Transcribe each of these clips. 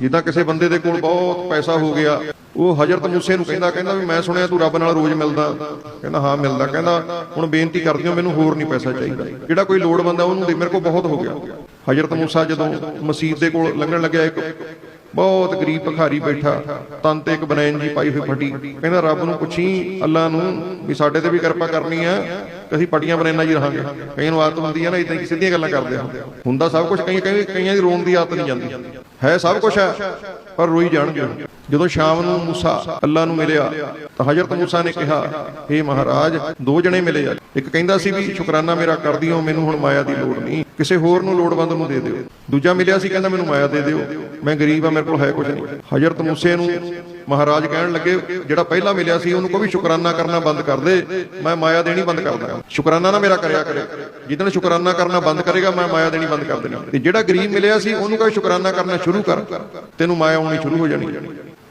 ਜਿੱਦਾਂ ਕਿਸੇ ਬੰਦੇ ਦੇ ਕੋਲ ਬਹੁਤ ਪੈਸਾ ਹੋ ਗਿਆ, ਉਹ ਹਜ਼ਰਤ ਮੂਸੇ ਨੂੰ ਕਹਿੰਦਾ ਕਹਿੰਦਾ ਵੀ ਮੈਂ ਸੁਣਿਆ ਤੂੰ ਰੱਬ ਨਾਲ ਰੋਜ਼ ਮਿਲਦਾ। ਕਹਿੰਦਾ, ਹਾਂ, ਮਿਲਦਾ। ਕਹਿੰਦਾ, ਹੁਣ ਬੇਨਤੀ ਕਰਦੀ ਹਾਂ, ਮੈਨੂੰ ਹੋਰ ਨਹੀਂ ਪੈਸਾ ਚਾਹੀਦਾ। ਜਿਹੜਾ ਕੋਈ ਲੋੜਵੰਦ ਆ, ਉਹਨੂੰ ਦੇ, ਮੇਰੇ ਕੋਲ ਬਹੁਤ ਹੋ ਗਿਆ। ਹਜ਼ਰਤ ਮੂਸਾ ਜਦੋਂ ਮਸਜਿਦ ਦੇ ਕੋਲ ਲੰਘਣ ਲੱਗਿਆ, ਇੱਕ ਬਹੁਤ ਗਰੀਬ ਭਿਖਾਰੀ ਬੈਠਾ, ਤਨ ਤੇ ਇੱਕ ਬਨੈਣ ਜੀ ਪਾਈ ਹੋਈ ਫਟੀ। ਕਹਿੰਦਾ, ਰੱਬ ਨੂੰ ਪੁੱਛੀ ਅੱਲਾ ਨੂੰ ਵੀ ਸਾਡੇ ਤੇ ਵੀ ਕਿਰਪਾ ਕਰਨੀ ਆ, ਕਿ ਅਸੀਂ ਪਟੀਆਂ ਬਨੈਣਾ ਜੀ ਰਹਾਂਗੇ। ਕਈਆਂ ਨੂੰ ਆਦਤ ਹੁੰਦੀ ਆ ਨਾ ਇਦਾਂ ਹੀ ਸਿੱਧੀਆਂ ਗੱਲਾਂ ਕਰਦੇ ਆ। ਹੁੰਦਾ ਸਭ ਕੁਝ ਕਈ ਕਈ ਕਈਆਂ ਦੀ ਰੋਣ ਦੀ ਆਦਤ ਨਹੀਂ ਜਾਂਦੀ। ਹੈ ਸਭ ਕੁਝ ਹੈ, ਪਰ ਰੋਈ ਜਾਣਗੇ। ਜਦੋਂ ਸ਼ਾਮ ਨੂੰ ਮੂਸਾ ਅੱਲਾ ਨੂੰ ਮਿਲਿਆ, ਤਾਂ ਹਜ਼ਰਤ ਮੂਸਾ ਨੇ ਕਿਹਾ हे ਮਹਾਰਾਜ, ਦੋ ਜਣੇ ਮਿਲੇ ਆ ਇੱਕ ਕਹਿੰਦਾ ਸੀ ਵੀ, ਸ਼ੁਕਰਾਨਾ ਮੇਰਾ ਕਰਦੀ ਹੋ, ਮੈਨੂੰ ਹੁਣ ਮਾਇਆ ਦੀ ਲੋੜ ਨਹੀਂ। ਕਿਸੇ ਹੋਰ ਨੂੰ ਲੋੜਵੰਦ ਨੂੰ ਦੇ ਦਿਓ। ਦੂਜਾ ਮਿਲਿਆ ਸੀ, ਕਹਿੰਦਾ ਮੈਨੂੰ ਮਾਇਆ ਦੇ ਦਿਓ। ਮੈਂ ਗਰੀਬ ਆ, ਮੇਰੇ ਕੋਲ ਹੈ ਕੁਝ ਨਹੀਂ। ਹਜ਼ਰਤ ਮੂਸੇ ਨੂੰ ਮਹਾਰਾਜ ਕਹਿਣ ਲੱਗੇ, ਜਿਹੜਾ ਪਹਿਲਾਂ ਮਿਲਿਆ ਸੀ, ਉਹਨੂੰ ਕੋ ਵੀ ਸ਼ੁਕਰਾਨਾ ਕਰਨਾ ਬੰਦ ਕਰ ਦੇ। ਮੈਂ ਮਾਇਆ ਦੇਣੀ ਬੰਦ ਕਰ ਦਾਂਗਾ ਸ਼ੁਕਰਾਨਾ ਨਾ ਮੇਰਾ ਕਰਿਆ ਕਰੇ। ਜਿੱਦਣ ਸ਼ੁਕਰਾਨਾ ਕਰਨਾ ਬੰਦ ਕਰੇਗਾ, ਮੈਂ ਮਾਇਆ ਦੇਣੀ ਬੰਦ ਕਰ ਦੇਣੀ। ਤੇ ਜਿਹੜਾ ਗਰੀਬ ਮਿਲਿਆ ਸੀ, ਉਹਨੂੰ ਕਹੇ ਸ਼ੁਕਰਾਨਾ ਕਰਨਾ ਸ਼ੁਰੂ ਕਰ। ਤੈਨੂੰ ਮਾਇਆ ਆਉਣੀ ਸ਼ੁਰੂ ਹੋ ਜਾਣੀ।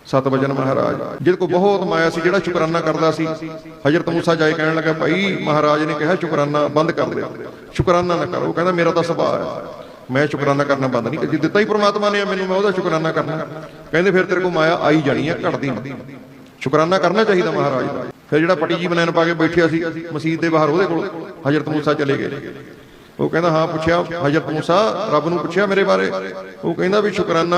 ਸਤਵਜਨ ਮਹਾਰਾਜ, ਜਿਹਦੇ ਕੋ ਬਹੁਤ ਮਾਇਆ ਸੀ, ਜਿਹੜਾ ਸ਼ੁਕਰਾਨਾ ਕਰਦਾ ਸੀ। ਹਜ਼ਰਤ ਮੂਸਾ ਜਾਏ ਕਹਿਣ ਲੱਗਾ, ਭਾਈ, ਮਹਾਰਾਜ ਨੇ ਕਿਹਾ ਸ਼ੁਕਰਾਨਾ ਬੰਦ ਕਰ ਦੇ। ਸ਼ੁਕਰਾਨਾ ਨਾ ਕਰੋ। ਕਹਿੰਦਾ, ਮੇਰਾ ਤਾਂ ਸੁਭਾਅ ਹੈ। ਮੈਂ ਸ਼ੁਕਰਾਨਾ ਕਰਨਾ ਬੰਦ ਨਹੀਂ ਜੇ ਦਿੱਤਾ ਹੀ ਪ੍ਰਮਾਤਮਾ ਨੇ ਮੈਨੂੰ, ਮੈਂ ਉਹਦਾ ਸ਼ੁਕਰਾਨਾ ਕਰਨਾ। ਕਹਿੰਦੇ, ਫਿਰ ਤੇਰੇ ਕੋ ਮਾਇਆ ਆਈ ਜਾਣੀ ਹੈ ਘਟਦੀ ਨਹੀਂ। ਸ਼ੁਕਰਾਨਾ ਕਰਨਾ ਚਾਹੀਦਾ ਮਹਾਰਾਜ ਦਾ। ਫਿਰ ਜਿਹੜਾ ਪਟੀ ਜੀ ਬਨੈਣ ਪਾ ਕੇ ਬੈਠਿਆ ਸੀ ਮਸਜਿਦ ਦੇ ਬਾਹਰ ਉਹਦੇ ਕੋਲ, ਹਜ਼ਰਤ ਮੂਸਾ ਚਲੇ ਗਏ। ਉਹ ਕਹਿੰਦਾ, ਹਾਂ, ਪੁੱਛਿਆ, ਹਜ਼ਰਤ ਮੂਸਾ, ਰੱਬ ਨੂੰ ਪੁੱਛਿਆ ਮੇਰੇ ਬਾਰੇ? ਉਹ ਕਹਿੰਦਾ ਵੀ, ਸ਼ੁਕਰਾਨਾ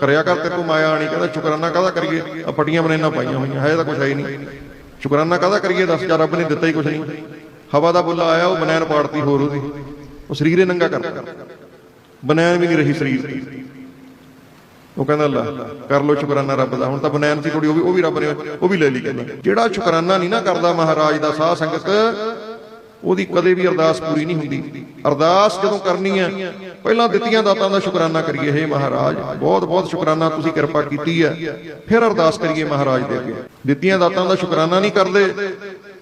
ਕਰਿਆ ਕਰ ਤੇ ਕੋ ਮਾਇਆ ਆਣੀ ਕਹਿੰਦਾ, ਸ਼ੁਕਰਾਨਾ ਕਾਹਦਾ ਕਰੀਏ? ਆ ਪਟੀਆਂ ਬਨੈਣਾ ਪਾਈਆਂ ਹੋਈਆਂ ਹੈ ਤਾਂ ਕੁਛ ਹੈ ਹੀ ਨਹੀਂ। ਸ਼ੁਕਰਾਨਾ ਕਾਹਦਾ ਕਰੀਏ? ਦੱਸ, ਜਾ ਰੱਬ ਨੇ ਦਿੱਤਾ ਹੀ ਕੁਛ ਨਹੀਂ। ਹਵਾ ਦਾ ਬੁੱਲਾ ਆਇਆ, ਉਹ ਬਨੈਣ ਪਾੜਤੀ ਹੋਰ ਉਹਦੀ। ਉਹ ਸਰੀਰੇ ਨੰਗਾ ਕਰਤਾ ਬਨੈਣ ਵੀ ਨਹੀਂ ਰਹੀ ਸਰੀਰ। ਉਹ ਕਹਿੰਦਾ ਅੱਲਾ ਕਰ ਲੋ ਸ਼ੁਕਰਾਨਾ ਰੱਬ ਦਾ। ਹੁਣ ਤਾਂ ਬਨੈਣ ਸੀ ਥੋੜੀ ਉਹ ਵੀ ਉਹ ਵੀ ਰੱਬ ਨੇ, ਉਹ ਵੀ ਲੈ ਲਈ ਕਹਿੰਦਾ। ਜਿਹੜਾ ਸ਼ੁਕਰਾਨਾ ਨਹੀਂ ਨਾ ਕਰਦਾ ਮਹਾਰਾਜ ਦਾ ਸਾਧ ਸੰਗਤ ਉਹਦੀ ਕਦੇ ਵੀ ਅਰਦਾਸ ਪੂਰੀ ਨਹੀਂ ਹੁੰਦੀ। ਅਰਦਾਸ ਜਦੋਂ ਕਰਨੀ ਹੈ, ਪਹਿਲਾਂ ਦਿੱਤੀਆਂ ਦਾਤਾਂ ਦਾ ਸ਼ੁਕਰਾਨਾ ਕਰੀਏ, ਹੇ ਮਹਾਰਾਜ ਬਹੁਤ ਬਹੁਤ ਸ਼ੁਕਰਾਨਾ ਤੁਸੀਂ ਕਿਰਪਾ ਕੀਤੀ ਹੈ। ਫਿਰ ਅਰਦਾਸ ਕਰੀਏ ਮਹਾਰਾਜ ਦੇ ਅੱਗੇ। ਦਿੱਤੀਆਂ ਦਾਤਾਂ ਦਾ ਸ਼ੁਕਰਾਨਾ ਨਹੀਂ ਕਰਦੇ,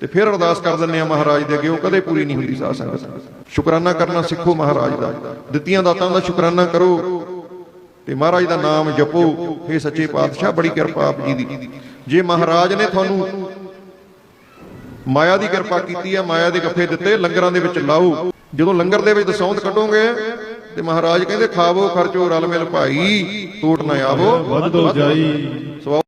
ਤੇ ਫਿਰ ਅਰਦਾਸ ਕਰ ਦਿੰਦੇ ਆ ਮਹਾਰਾਜ ਦੇ ਅੱਗੇ, ਉਹ ਕਦੇ ਪੂਰੀ ਨਹੀਂ ਹੁੰਦੀ ਸਾਧ ਸੰਗਤ। ਸ਼ੁਕਰਾਨਾ ਕਰਨਾ ਸਿੱਖੋ ਮਹਾਰਾਜ ਦਾ। ਦਿੱਤੀਆਂ ਦਾਤਾਂ ਦਾ ਸ਼ੁਕਰਾਨਾ ਕਰੋ, ਤੇ ਮਹਾਰਾਜ ਦਾ ਨਾਮ ਜਪੋ। ਇਹ ਸੱਚੇ ਪਾਤਸ਼ਾਹ, ਬੜੀ ਕਿਰਪਾ ਆਪ ਜੀ ਦੀ। ਜੇ ਮਹਾਰਾਜ ਨੇ ਤੁਹਾਨੂੰ ਮਾਇਆ ਦੀ ਕਿਰਪਾ ਕੀਤੀ ਹੈ, ਮਾਇਆ ਦੇ ਗੱਫੇ ਦਿੱਤੇ, ਲੰਗਰਾਂ ਦੇ ਵਿੱਚ ਲਾਓ ਜਦੋਂ ਲੰਗਰ ਦੇ ਵਿੱਚ ਦਸੌਂਦ ਕੱਢੋਗੇ, ਤੇ ਮਹਾਰਾਜ ਕਹਿੰਦੇ, ਖਾਵੋ, ਖਰਚੋ, ਰਲ ਮਿਲ ਭਾਈ, ਟੋਟ ਨਾ ਆਵੋ। ਵੱਧ ਜਾਈ।